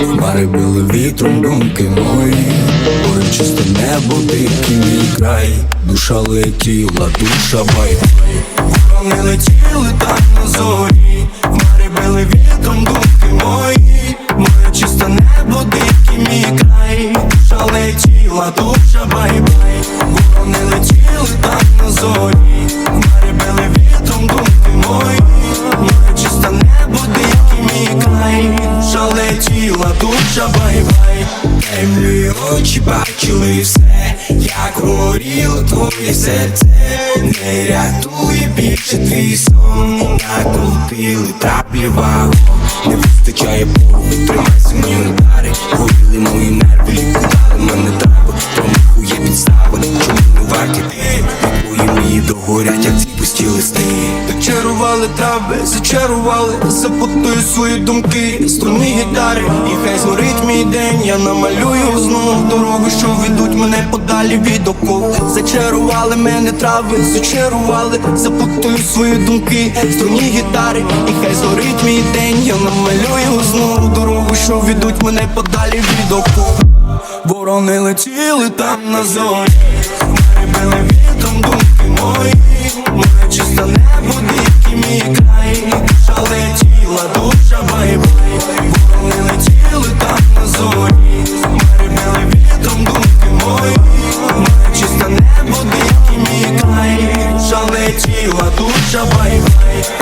Хмари били вітром думки мої. Море чисте небо, дикий мій край. Душа летіла, душа бай Ворони летіли так на зорі. Хмари били вітром думки мої. Моє чисте небо, дикий мій край. Душа летіла, душа душа бай-бай Темні очі бачили все Як горіло твоє серце. Не рятує більше твій сон Накрутили траплі вагон. Не вистачає Богу, тримайся мої мої догорять, як ці пусті листи. Зачарували трави, зачарували. Запутую свої думки, струни гітари. І хай згорить мій день, я намалюю знову дороги, що ведуть мене подалі від окоп Зачарували мене трави, зачарували. Запутую свої думки, струні гітари. І хай згорить мій день, я намалюю знову дорогу, що ведуть мене подалі від окоп Ворони летіли там на зорі мій душа летіла, душа летіли там на зорі Маринили вітром думки мої Чисте небо, дикий мій край, і душа летіла, душа бай-бай.